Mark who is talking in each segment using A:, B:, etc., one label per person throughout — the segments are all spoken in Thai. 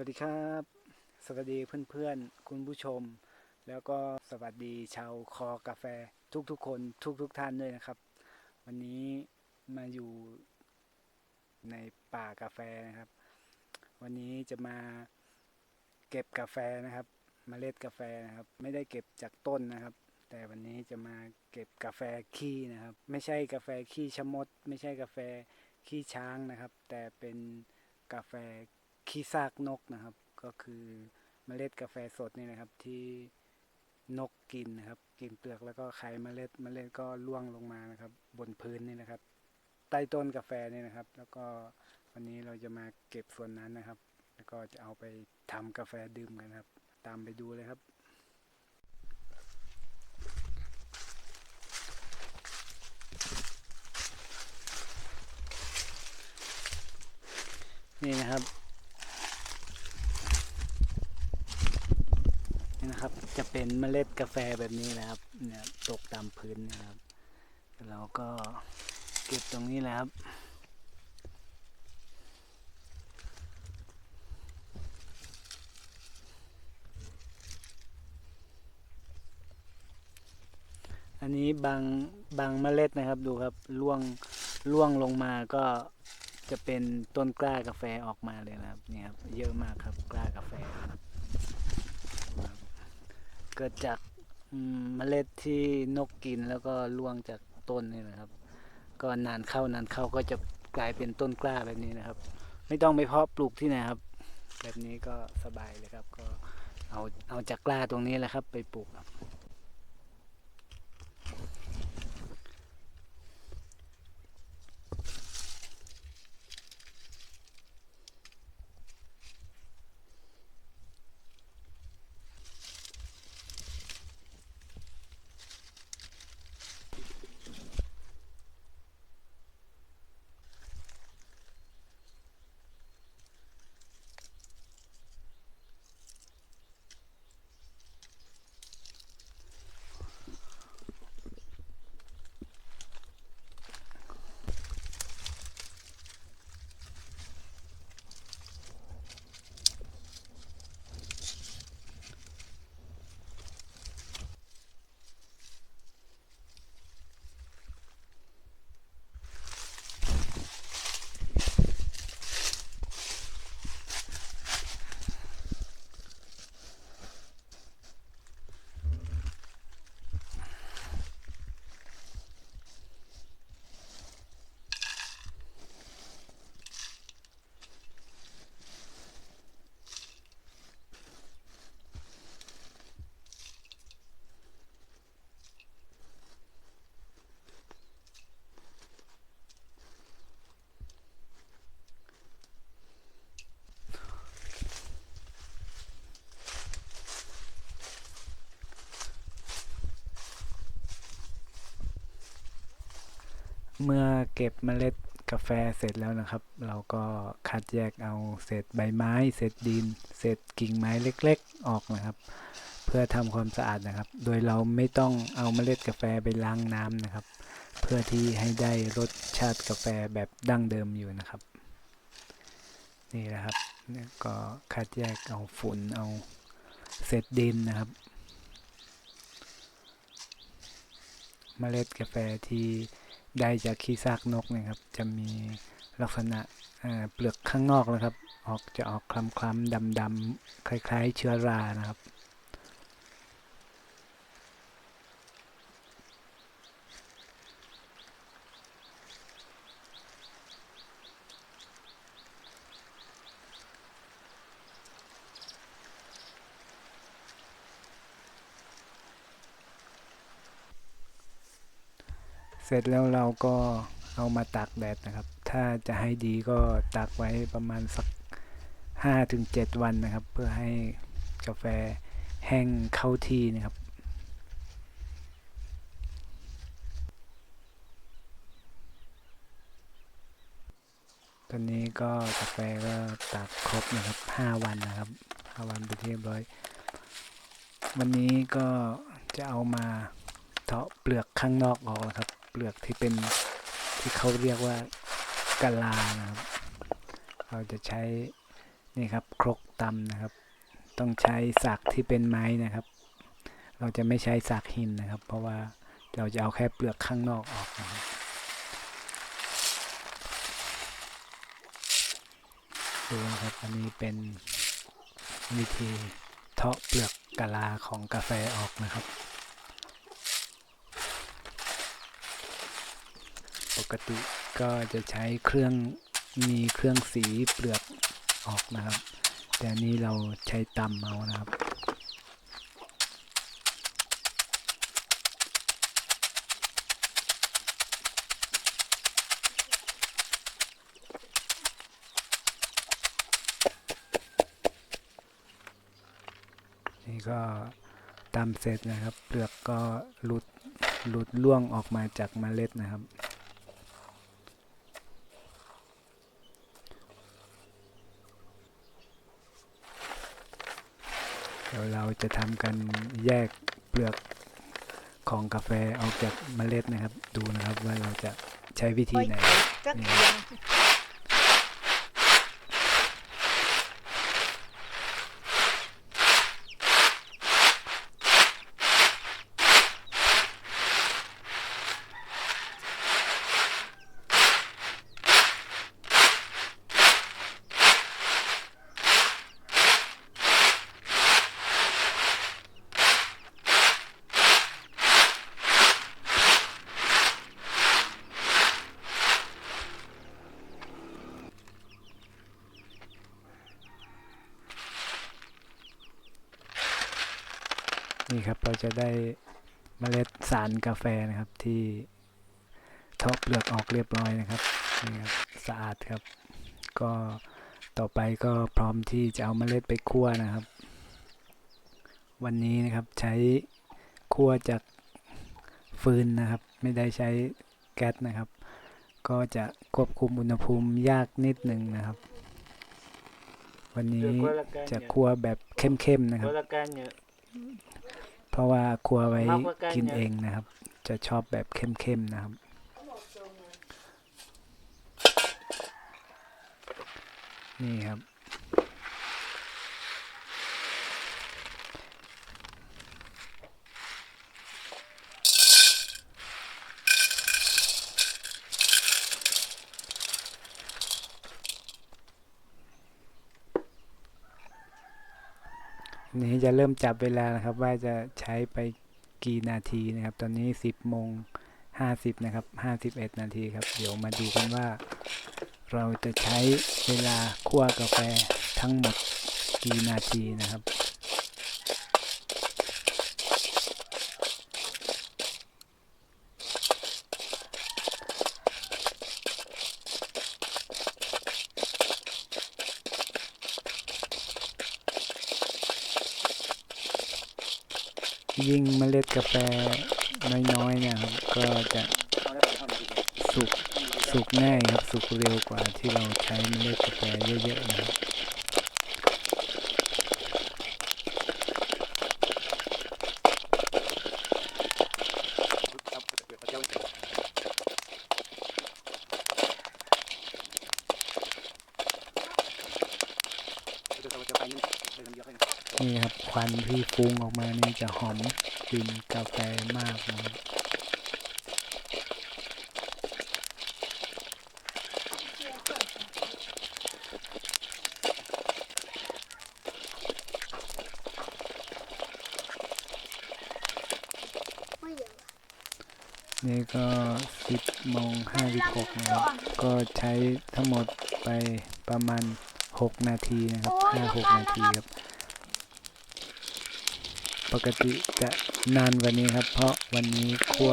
A: วัสดีครับ สวัสดีเพื่อนๆ คุณผู้ชม แล้วก็สวัสดีชาวคอกาแฟทุกๆ คนทุกๆท่านด้วยนะครับ วันนี้มาอยู่ในป่ากาแฟนะครับ วันนี้จะมาเก็บกาแฟนะครับมเมล็ดกาแฟนะครับ ไม่ได้เก็บจากต้นนะครับ แต่วันนี้จะมาเก็บกาแฟขี้นะครับ ไม่ใช่กาแฟขี้ชะมด ไม่ใช่กาแฟขี้ช้างนะครับ แต่เป็นกาแฟ ขี้ซากนกนะครับ ก็คือเมล็ดกาแฟสดนี่นะครับที่นกกินนะครับ กินเปลือกแล้วก็ไข่เมล็ดเมล็ดก็ร่วงลงมานะครับ บนพื้นนี่นะครับ ใต้ต้นกาแฟนี่นะครับ แล้วก็วันนี้เราจะมาเก็บส่วนนั้นนะครับ แล้วก็จะเอาไปทำกาแฟดื่มกันครับ ตามไปดูเลยครับนี่นะครับ นี่นะครับ จะเป็นเมล็ดกาแฟแบบนี้นะครับเนี่ยตกตามพื้นนะครับ เราก็เก็บตรงนี้แหละครับอันนี้บางบางเมล็ดนะครับดูครับล่วงล่วงลงมาก็จะเป็นต้นกล้ากาแฟออกมาเลยนะครับนี่ครับเยอะมากครับกล้ากาแฟ เกิดจากมเมล็ดที่นกกินแล้วก็ล่วงจากต้นนี่นะครับ ก็นานเข้านานเข้าก็จะกลายเป็นต้นกล้าแบบนี้นะครับ ไม่ต้องไปเพาะปลูกที่ไหนครับ แบบนี้ก็สบายเลยครับ ก็เอาเอาจากกล้าตรงนี้แหละครับ ไปปลูกครับ เมื่อเก็บเมล็ดกาแฟเสร็จแล้วนะครับ เราก็คัดแยกเอาเศษใบไม้ เศษดิน เศษกิ่งไม้เล็ก ๆ ออกนะครับ เพื่อทำความสะอาดนะครับ โดยเราไม่ต้องเอาเมล็ดกาแฟไปล้างน้ำนะครับ เพื่อที่ให้ได้รสชาติกาแฟแบบดั้งเดิมอยู่นะครับ นี่นะครับนี่ก็คัดแยกเอาฝุ่นเอาเศษดินนะครับเมล็ดกาแฟที่ ได้จากขี้ซากนกเนะครับ จะมีลักษณะเอ่อเปลือกข้างนอกนะครับ ออกจะออกคล้ำๆดำๆคล้าย ๆ เชื้อรานะครับ เสร็จแล้วเราก็เอามาตากแดดนะครับ ถ้าจะให้ดีก็ตากไว้ประมาณสัก5ถึง7วันนะครับ เพื่อให้กาแฟแห้งเข้าที่นะครับตอนนี้ก็กาแฟก็ตากครบนะครับ5วันนะครับ5วันเป็นที่เรียบร้อย วันนี้ก็จะเอามาเทาะเปลือกข้างนอกออกนะครับ เปลือกที่เป็นที่เขาเรียกว่ากะลานะครับ เราจะใช้นี่ครับครกตำนะครับ ต้องใช้สักที่เป็นไม้นะครับ เราจะไม่ใช้สักหินนะครับ เพราะว่าเราจะเอาแค่เปลือกข้างนอกออกนะครับดูนะครับอันนี้เป็นวิธีเทาะเปลือกกะลาของกาแฟออกนะครับ กติก็จะใช้เครื่องมีเครื่องสีเปลือกออกนะครับ แต่นี้เราใช้ตำเอานะครับนี่ก็ตำเสร็จนะครับ เปลือกก็หลุดหลุดล่วงออกมาจากเมล็ดนะครับ เดี๋ยวเราจะทำกันแยกเปลือกของกาแฟออกจากเมล็ดนะครับ ดูนะครับว่าเราจะใช้วิธีไหน
B: จักเทียง
A: ครับ เราจะได้เมล็ดสารกาแฟนะครับที่ทาะเปลือกออกเรียบร้อยนะครับนี่ครับสะอาดครับ ก็ต่อไปก็พร้อมที่จะเอาเมล็ดไปคั่วนะครับ วันนี้นะครับใช้คั่วจากฟืนนะครับ ไม่ได้ใช้แก๊สนะครับ ก็จะควบคุมอุณหภูมิยากนิดหนึ่งนะครับ วันนี้จะคั่วแบบเข้มๆนะครับ ราะว่าครัวไว้กินเองนะครับ จะชอบแบบเข้มๆนะครับ นี่ครับ นี้จะเริ่มจับเวลานะครับ ว่าจะใช้ไปกี่นาทีนะครับ ตอนนี้ 10โมง50นะครับ51 นาทีครับ เดี๋ยวมาดูกันว่า เราจะใช้เวลาคั่วกาแฟทั้งหมดกี่นาทีนะครับ ยิ่งเมล็ดกาแฟน้อยๆเนี่ยครับ ก็จะสุกสุกง่ายครับ สุกเร็วกว่าที่เราใช้เมล็ดกาแฟเยอะๆนะครับ นี่ครับควันที่ฟุ้งออกมานี่จะหอมกลิ่นกาแฟมากนะครับ
B: ไม่เย
A: นี่ก็ 10โมง56นะครับ ก็ใช้ทั้งหมดไปประมาณ 6 นาทีนะครับ5-6นาทีครับ ปกติจะนานว่านี้ครับ เพราะวันนี้คั่ว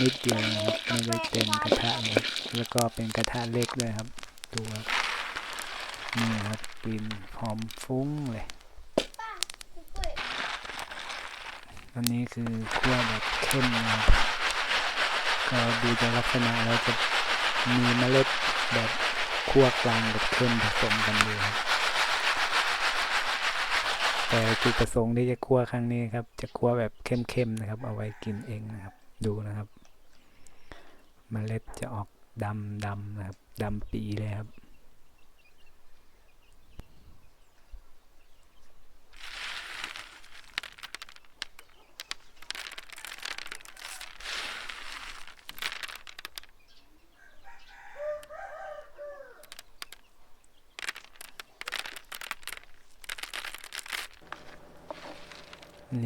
A: นิดเดียวนะครับไม่ได้เต็มกระทะนะครับแล้วก็เป็นกระทะเล็กด้วยครับ ดูครับนี่ครับกลิ่นหอมฟุ้งเลยอันนี้คือคั่วแบบเข้มนะครับก็ดูจากลักษณะแล้วจะมีเมล็ดแบบคั่วกลางกับเข้มผสมกันอยู่ครับ แต่จุดประสงค์ที่จะคั่วครั้งนี้ครับ จะคั่วแบบเข้มๆนะครับ เอาไว้กินเองนะครับ ดูนะครับเมล็ดจะออกดำดำนะครับดำปีเลยครับ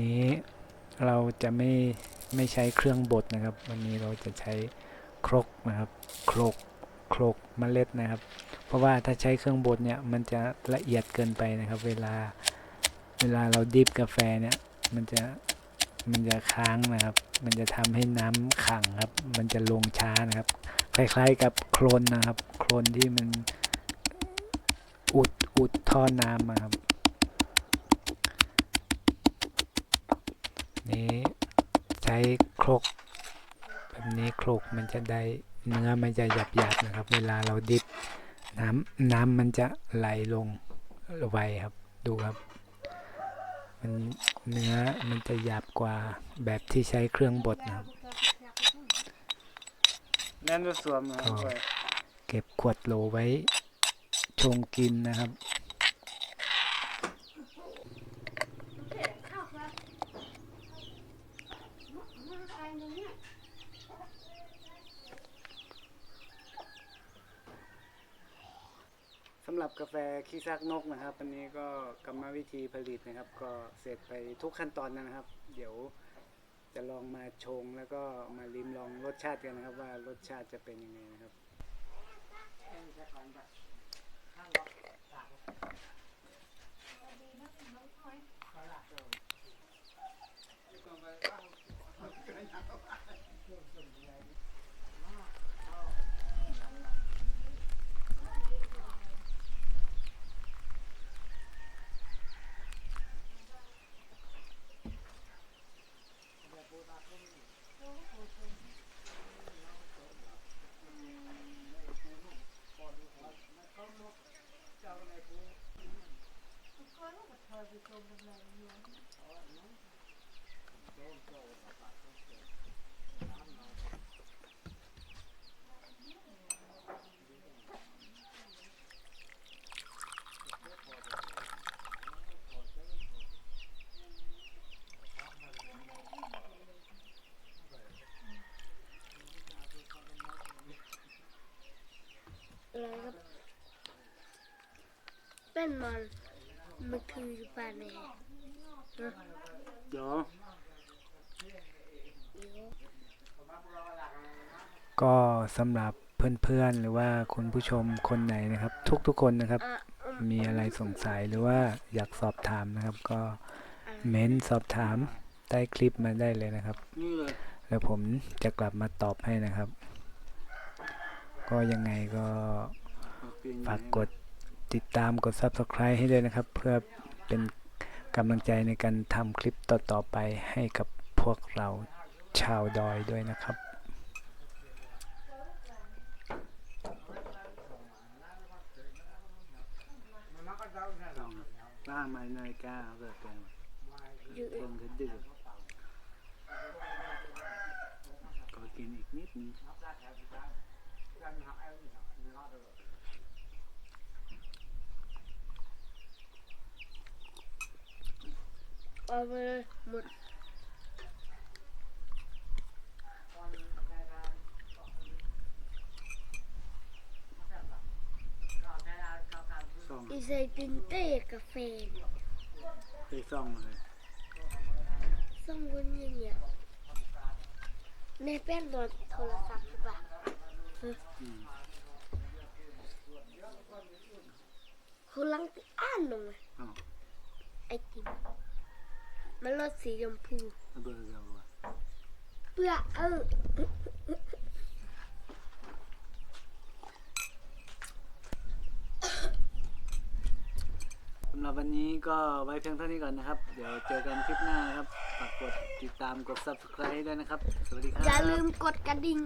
A: นี้เราจะไม่ไม่ใช้เครื่องบดนะครับ วันนี้เราจะใช้ครกนะครับครกครกเมล็ดนะครับ เพราะว่าถ้าใช้เครื่องบดเนี่ยมันจะละเอียดเกินไปนะครับ เวลาเวลาเราดิบกาแฟเนี่ยมันจะมันจะค้างนะครับ มันจะทำให้น้ำขังครับ มันจะลงช้านะครับ คล้ายๆกับโคลนนะครับ โคลนที่มันอุดอุดท่อน้ำมาครับ นี้ใช้ครกแบบนี้ครกมันจะได้เนื้อมันจะหยับหยับๆนะครับ เวลาเราดิบน้ำน้ำมันจะไหลลงไวครับดูครับ มันเนื้อมันจะหยาบกว่าแบบที่ใช้เครื่องบดนะครับ
B: นั่นก็สวมนะ
A: อ๋อเก็บขวดโหลไว้ชงกินนะครับ หรับกาแฟขี้ซากนกนะครับ อันนี้ก็กรรมวิธีผลิตนะครับ ก็เสร็จไปทุกขั้นตอนนะครับ เดี๋ยวจะลองมาชงแล้วก็มาลิ้มลองรสชาติกันนะครับ ว่ารสชาติจะเป็นยังไงนะ
C: ครับ เป็นมันมันคืออยู่ป่านไหนฮะ
A: เดี๋ยว
C: เดี๋ยว
A: ก็สำหรับเพื่อนๆ หรือว่าคุณผู้ชมคนไหนนะครับ ทุกๆคนนะครับ
C: อะอืม
A: มีอะไรสงสัยหรือว่าอยากสอบถามนะครับ ก็
C: อะ
A: เม้นสอบถามใต้คลิปมาได้เลยนะครับ
B: นี่เลย
A: แล้วผมจะกลับมาตอบให้นะครับ ก็ยังไงก็ฝากกด ติดตามกด Subscribe ให้ด้วยนะครับ เพื่อเป็นกำลังใจในการทำคลิปต่อๆไปให้กับพวกเราชาวดอยด้วยนะครับ
B: ล่างมานาฬิกาเกิดเป็น
C: อยู่
B: เพิ่มขึ้นดึกก็กินอีกนิดนึง
C: เอาไปเลยหมด
B: ซ่อง
C: อีใส่ตินเต้กาแฟเนี่ย
B: ไปซ่องเลย
C: ส่งคนอย่างเงี้ยในแป้นโดนโทรศัพท์หรือเปล่า
B: อืม
C: คุณลังติอ่านลงมา
B: อ้าว
C: ไอติม มันรสสีชมพู
B: ระเบิดเราอะ
C: เพื่อเออ
B: สำหรับวันนี้ก็ไว้เพียงเท่านี้ก่อนนะครับ เดี๋ยวเจอกันคลิปหน้านะครับ ฝากกดติดตามกด subscribe ด้วยนะครับ สวัสดีครับ
C: อย่าลืมกดกระดิ่ง